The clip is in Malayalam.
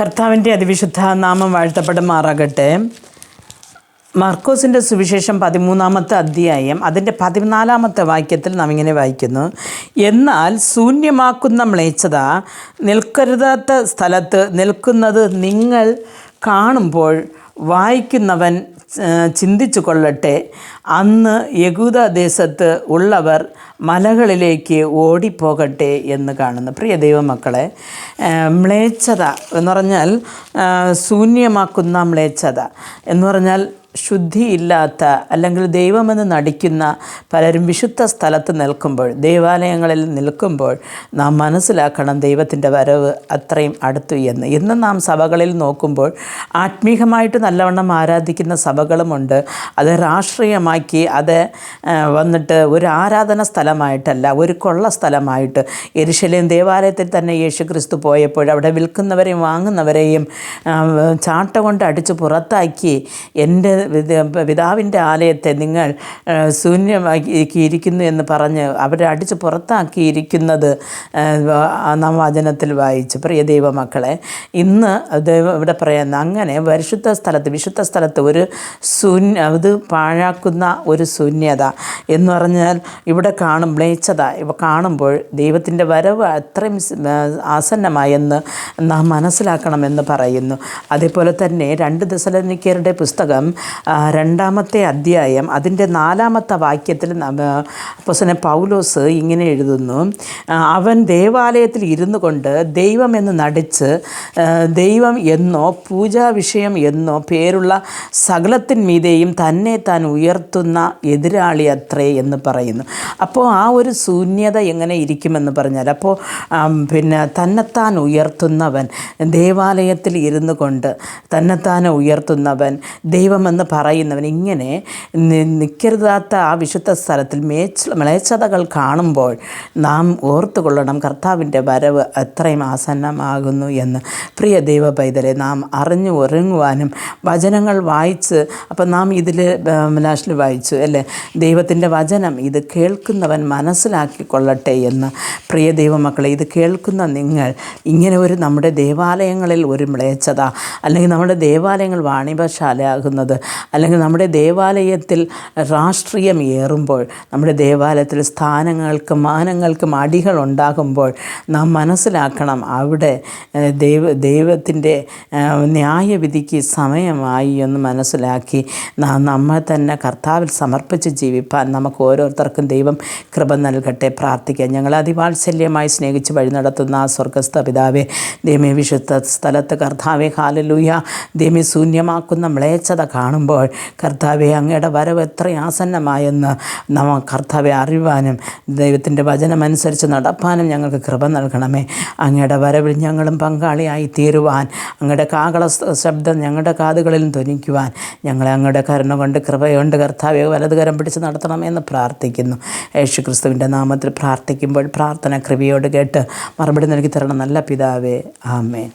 കർത്താവിന്റെ അതിവിശുദ്ധ നാമം വാഴ്ത്തപ്പെടുമാറാകട്ടെ. മർക്കോസിന്റെ സുവിശേഷം പതിമൂന്നാമത്തെ അധ്യായം അതിന്റെ പതിനാലാമത്തെ വാക്യത്തിൽ നാം ഇങ്ങനെ വായിക്കുന്നു. എന്നാൽ ശൂന്യമാക്കുന്ന മ്ലേച്ഛത നിൽക്കരുതാത്ത സ്ഥലത്ത് നിൽക്കുന്നത് നിങ്ങൾ കാണുമ്പോൾ വായിക്കുന്നവൻ ചിന്തിച്ചു കൊള്ളട്ടെ അന്ന് യകൂദ ദേശത്ത് ഉള്ളവർ മലകളിലേക്ക് ഓടിപ്പോകട്ടെ എന്ന് കാണുന്നു. പ്രിയ ദൈവമക്കളെ മ്ലേച്ഛത എന്ന് പറഞ്ഞാൽ ശൂന്യമാക്കുന്ന മ്ലേച്ഛത എന്ന് പറഞ്ഞാൽ ശുദ്ധിയില്ലാത്ത അല്ലെങ്കിൽ ദൈവമെന്ന് നടിക്കുന്ന പലരും വിശുദ്ധ സ്ഥലത്ത് നിൽക്കുമ്പോൾ ദേവാലയങ്ങളിൽ നിൽക്കുമ്പോൾ നാം മനസ്സിലാക്കണം ദൈവത്തിന്റെ വരവ് അത്രയും അടുത്തു എന്ന്. ഇന്ന് നാം സഭകളിൽ നോക്കുമ്പോൾ ആത്മീകമായിട്ട് നല്ലവണ്ണം ആരാധിക്കുന്ന സഭകളുമുണ്ട്. അത് രാഷ്ട്രീയമാക്കി അത് വന്നിട്ട് ഒരു ആരാധന സ്ഥലമായിട്ടല്ല ഒരു കൊള്ള സ്ഥലമായിട്ട്. എരിശലേം ദേവാലയത്തിൽ തന്നെ യേശു ക്രിസ്തു പോയപ്പോൾ അവിടെ വിൽക്കുന്നവരെയും വാങ്ങുന്നവരെയും ചാട്ട കൊണ്ട് അടിച്ച് പുറത്താക്കി എന്റെ പിതാവിന്റെ ആലയത്തെ നിങ്ങൾ ശൂന്യമാക്കിയിരിക്കുന്നു എന്ന് പറഞ്ഞ് അവരെ അടിച്ച് പുറത്താക്കിയിരിക്കുന്നത് നാം വചനത്തിൽ വായിച്ചു. പ്രിയ ദൈവമക്കളെ ഇന്ന് ഇവിടെ പറയുന്ന അങ്ങനെ പരിശുദ്ധ സ്ഥലത്ത് വിശുദ്ധ സ്ഥലത്ത് ഒരു ശൂന്യ അത് പാഴാക്കുന്ന ഒരു ശൂന്യത എന്ന് പറഞ്ഞാൽ ഇവിടെ കാണും മ്ലേച്ഛത. ഇവ കാണുമ്പോൾ ദൈവത്തിന്റെ വരവ് അത്രയും ആസന്നമായെന്ന് നാം മനസ്സിലാക്കണമെന്ന് പറയുന്നു. അതേപോലെ തന്നെ രണ്ട് ദശലനിക്കരുടെ പുസ്തകം രണ്ടാമത്തെ അധ്യായം അതിന്റെ നാലാമത്തെ വാക്യത്തിൽ അപ്പോസനെ പൗലോസ് ഇങ്ങനെ എഴുതുന്നു അവൻ ദേവാലയത്തിൽ ഇരുന്നു കൊണ്ട് ദൈവമെന്ന് നടിച്ച് ആ, ദൈവം എന്നോ പൂജാ വിഷയം എന്നോ പേരുള്ള സകലത്തിന്മീതെയും തന്നെ താൻ ഉയർത്തുന്ന എതിരാളി അത്രേ എന്ന് പറയുന്നു. അപ്പോൾ ആ ഒരു ശൂന്യത എങ്ങനെ ഇരിക്കുമെന്ന് പറഞ്ഞാൽ അപ്പോൾ പിന്നെ തന്നെത്താൻ ഉയർത്തുന്നവൻ ദേവാലയത്തിൽ ഇരുന്നു കൊണ്ട് തന്നെത്താൻ ഉയർത്തുന്നവൻ ദൈവമെന്ന് പറയുന്നവൻ ഇങ്ങനെ നിൽക്കരുതാത്ത ആ വിശുദ്ധ സ്ഥലത്തിൽ മേച്ച മ്ലേച്ഛതകൾ കാണുമ്പോൾ നാം ഓർത്തുകൊള്ളണം കർത്താവിന്റെ വരവ് അത്രയും ആസന്നമാകുന്നു എന്ന്. പ്രിയ ദൈവ പൈതലെ നാം അറിഞ്ഞു ഒരുങ്ങുവാനും വചനങ്ങൾ വായിച്ച് അപ്പം നാം ഇതിൽ ലാസ്റ്റിൽ വായിച്ചു അല്ലേ? ദൈവത്തിന്റെ വചനം ഇത് കേൾക്കുന്നവൻ മനസ്സിലാക്കിക്കൊള്ളട്ടെ എന്ന്. പ്രിയ ദൈവമക്കളെ ഇത് കേൾക്കുന്ന നിങ്ങൾ ഇങ്ങനെ ഒരു നമ്മുടെ ദേവാലയങ്ങളിൽ ഒരു മ്ലേച്ഛത അല്ലെങ്കിൽ നമ്മുടെ ദേവാലയങ്ങൾ വാണിഭശാലയാകുന്നത് അല്ലെങ്കിൽ നമ്മുടെ ദേവാലയത്തിൽ രാഷ്ട്രീയം ഏറുമ്പോൾ നമ്മുടെ ദേവാലയത്തിൽ സ്ഥാനങ്ങൾക്കും മാനങ്ങൾക്കും അടികൾ ഉണ്ടാകുമ്പോൾ നാം മനസ്സിലാക്കണം അവിടെ ദൈവ ദൈവത്തിന്റെ ന്യായവിധിക്ക് സമയമായി എന്ന് മനസ്സിലാക്കി നാം നമ്മെ തന്നെ കർത്താവിൽ സമർപ്പിച്ച് ജീവിപ്പാൻ നമുക്ക് ഓരോരുത്തർക്കും ദൈവം കൃപ നൽകട്ടെ പ്രാർത്ഥിക്കാം. ഞങ്ങൾ അതിവാത്സല്യമായി സ്നേഹിച്ച് വഴി നടത്തുന്ന ആ സ്വർഗസ്ഥ പിതാവെ ദേമി വിശുദ്ധ സ്ഥലത്ത് കർത്താവെ ഹാലലൂയ ദേമി ശൂന്യമാക്കുന്ന മ്ലേച്ഛത കാണുമ്പോൾ കർത്താവെ അങ്ങയുടെ വരവ് എത്ര ആസന്നമായെന്ന് നമ്മ കർത്താവെ അറിയുവാനും ദൈവത്തിന്റെ വചനമനുസരിച്ച് നടപ്പാനും ഞങ്ങൾക്ക് കൃപ നൽകണമേ. അങ്ങയുടെ വരവിൽ ഞങ്ങളും പങ്കാളിയായി തീരുവാൻ അങ്ങയുടെ കാകള ശബ്ദം ഞങ്ങളുടെ കാതുകളിൽ ധ്വനിക്കുവാൻ ഞങ്ങളെ അങ്ങയുടെ കരുണ കൊണ്ട് കൃപയുണ്ട്. കർത്താവെ വലതുകരം പിടിച്ച് നടത്തണമെന്ന് പ്രാർത്ഥിക്കുന്നു. യേശു ക്രിസ്തുവിന്റെ നാമത്തിൽ പ്രാർത്ഥിക്കുമ്പോൾ പ്രാർത്ഥന കൃപയോട് കേട്ട് മറുപടി നൽകി തരണം. നല്ല പിതാവേ ആമേൻ.